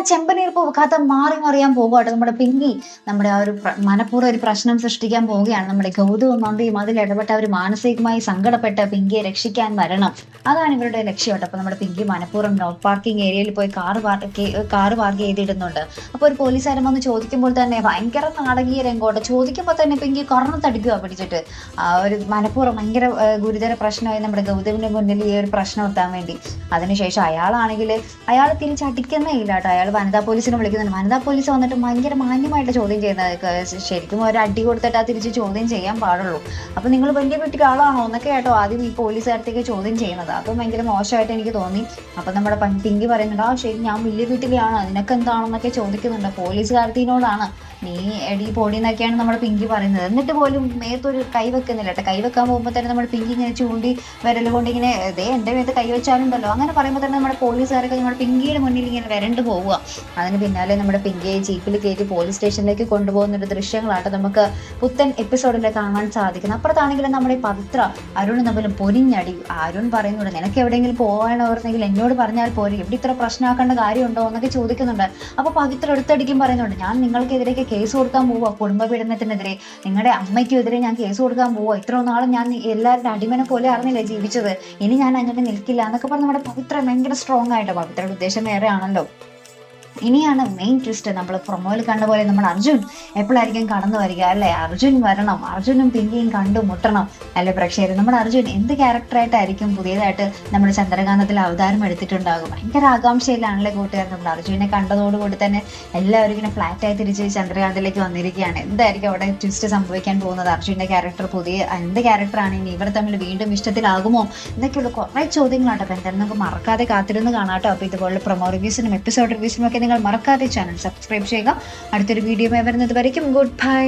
അങ്ങനെ ചെമ്പനീർപ്പ് കഥ മാറി മറിയാൻ പോകുകട്ടെ നമ്മുടെ പിങ്കി നമ്മുടെ ആ ഒരു മനഃപൂർവം ഒരു പ്രശ്നം സൃഷ്ടിക്കാൻ പോവുകയാണ്. നമ്മുടെ ഗൗതവും നന്ദിയും അതിൽ ഇടപെട്ട അവർ മാനസികമായി സങ്കടപ്പെട്ട പിങ്കിയെ രക്ഷിക്കാൻ വരണം. അതാണ് ഇവരുടെ ലക്ഷ്യം കേട്ടോ. അപ്പൊ നമ്മുടെ പിങ്കി മനഃപൂർവം നോ പാർക്കിംഗ് ഏരിയയിൽ പോയി കാർ പാർക്ക് കാർ പാർക്ക് ചെയ്തിടുന്നുണ്ട്. അപ്പൊ ഒരു പോലീസുകാരൻ വന്ന് ചോദിക്കുമ്പോൾ തന്നെ ഭയങ്കര നാടകീയ രംഗോട്ട് ചോദിക്കുമ്പോൾ തന്നെ പിങ്കി കറണത്തടിക്കുക പിടിച്ചിട്ട്. ആ ഒരു മനഃപൂർവം ഭയങ്കര ഗുരുതര പ്രശ്നമായി നമ്മുടെ ഗൗതമിന്റെ മുന്നിൽ ഈ ഒരു പ്രശ്നം എത്താൻ വേണ്ടി. അതിനുശേഷം അയാളാണെങ്കിൽ അയാൾ തിരിച്ചടിക്കുന്നേ ഇല്ല കേട്ടോ. അയാൾ വനിതാ പോലീസിനെ വിളിക്കുന്നുണ്ട്. വനിതാ പോലീസ് വന്നിട്ട് ഭയങ്കര മാന്യമായിട്ട് ചോദ്യം ചെയ്യുന്നത് ശരിക്കും ഒരു അടി കൊടുത്തിട്ട് ആ തിരിച്ച് ചോദ്യം ചെയ്യാൻ പാടുള്ളൂ. അപ്പൊ നിങ്ങൾ വലിയ വീട്ടിൽ ആളാണോ എന്നൊക്കെ ആയിട്ടോ ആദ്യം ഈ പോലീസുകാരത്തേക്ക് ചോദ്യം ചെയ്യുന്നത്. അപ്പം ഭയങ്കര മോശമായിട്ട് എനിക്ക് തോന്നി. അപ്പൊ നമ്മുടെ പിങ്കി പറയുന്നുണ്ട് ആ ശരി ഞാൻ വലിയ വീട്ടിലാണ് നിനക്ക് എന്താണെന്നൊക്കെ ചോദിക്കുന്നുണ്ട്. പോലീസുകാരത്തിനോടാണ് നീ എടി പൊടി എന്നൊക്കെയാണ് നമ്മുടെ പിങ്കി പറയുന്നത്. എന്നിട്ട് പോലും മേത്തൊരു കൈ വെക്കുന്നില്ല കേട്ടോ. കൈ വെക്കാൻ പോകുമ്പോൾ തന്നെ നമ്മുടെ പിങ്കി ഇങ്ങനെ ചൂണ്ടി വിരൽ കൊണ്ട് ഇങ്ങനെ ദേ എന്റെ മേത്ത് കൈ വെച്ചാലുണ്ടല്ലോ. അങ്ങനെ പറയുമ്പോൾ തന്നെ നമ്മുടെ പോലീസുകാരൊക്കെ നമ്മുടെ പിങ്കിയുടെ മുന്നിൽ ഇങ്ങനെ വരണ്ട് പോവുക. അതിന് പിന്നാലെ നമ്മുടെ പിങ്കയെ ജീപ്പിൽ കയറ്റി പോലീസ് സ്റ്റേഷനിലേക്ക് കൊണ്ടുപോകുന്ന ഒരു ദൃശ്യങ്ങളാണ് നമുക്ക് പുത്തൻ എപ്പിസോഡിൽ കാണാൻ സാധിക്കുന്നത്. അപ്പുറത്താണെങ്കിലും നമ്മുടെ പവിത്ര അരുൺ തമ്മിൽ പൊരിഞ്ഞടി. അരുൺ പറയുന്നുണ്ട് നിനക്ക് എവിടെയെങ്കിലും പോകാനോർന്നെങ്കിൽ എന്നോട് പറഞ്ഞാൽ പോരെ. എവിടെ ഇത്ര പ്രശ്നമാക്കേണ്ട കാര്യമുണ്ടോ? എന്നൊക്കെ ചോദിക്കുന്നുണ്ട്. അപ്പൊ പവിത്ര എടുത്തടിക്കും പറയുന്നുണ്ട് ഞാൻ നിങ്ങൾക്കെതിരെയൊക്കെ കേസ് കൊടുക്കാൻ പോവുക കുടുംബ പീഡനത്തിനെതിരെ നിങ്ങളുടെ അമ്മയ്ക്കെതിരെ ഞാൻ കേസ് കൊടുക്കാൻ പോവുക. ഇത്ര നാളും ഞാൻ എല്ലാവരുടെ അടിമനെ പോലെ അറിഞ്ഞില്ലേ ജീവിച്ചത്? ഇനി ഞാൻ അങ്ങനെ നിൽക്കില്ല എന്നൊക്കെ പറഞ്ഞ് നമ്മുടെ പവിത്ര ഭയങ്കര സ്ട്രോങ് ആയിട്ടോ? പവിത്രയുടെ ഉദ്ദേശം വേറെ ആണല്ലോ ഇനിയാണ് മെയിൻ ട്വിസ്റ്റ് നമ്മൾ പ്രൊമോയിൽ കണ്ട പോലെ നമ്മൾ അർജുൻ എപ്പോഴായിരിക്കും കടന്നു വരിക അല്ലേ? അർജുൻ വരണം. അർജുനും പിങ്കിയും കണ്ടുമുട്ടണം അല്ലെ പ്രേക്ഷകർ നമ്മുടെ അർജുൻ എന്ത് ക്യാരക്ടറായിട്ടായിരിക്കും പുതിയതായിട്ട് നമ്മുടെ ചന്ദ്രകാന്തത്തിൽ അവതാരം എടുത്തിട്ടുണ്ടാകും ഭയങ്കര ആകാംക്ഷയിലാണല്ലേ കൂട്ടുകാർ. നമ്മുടെ അർജുനെ കണ്ടതോടുകൂടി തന്നെ എല്ലാവരും ഇങ്ങനെ ഫ്ലാറ്റായി തിരിച്ച് ചന്ദ്രകാന്തിലേക്ക് വന്നിരിക്കുകയാണ്. എന്തായിരിക്കും അവിടെ ട്വിസ്റ്റ് സംഭവിക്കാൻ പോകുന്നത്? അർജുന്റെ ക്യാരക്ടർ പുതിയ എന്ത് ക്യാരക്ടറാണ് ഇനി ഇവർ തമ്മിൽ വീണ്ടും ഇഷ്ടത്തിലാകുമോ? എന്നൊക്കെയുള്ള കുറെ ചോദ്യങ്ങളാട്ടോ അപ്പൊ എന്തായാലും നമുക്ക് മറക്കാതെ കാത്തിരുന്ന് കാണാട്ടോ. അപ്പൊ ഇതുപോലുള്ള പ്രൊമോ റിവ്യൂസിനും എപ്പിസോഡ് റിവ്യൂസിനും ഒക്കെ നിങ്ങൾ മറക്കാതെ ചാനൽ സബ്സ്ക്രൈബ് ചെയ്യുക. അടുത്തൊരു വീഡിയോ വരുന്നത് വരയ്ക്കും ഗുഡ് ബൈ.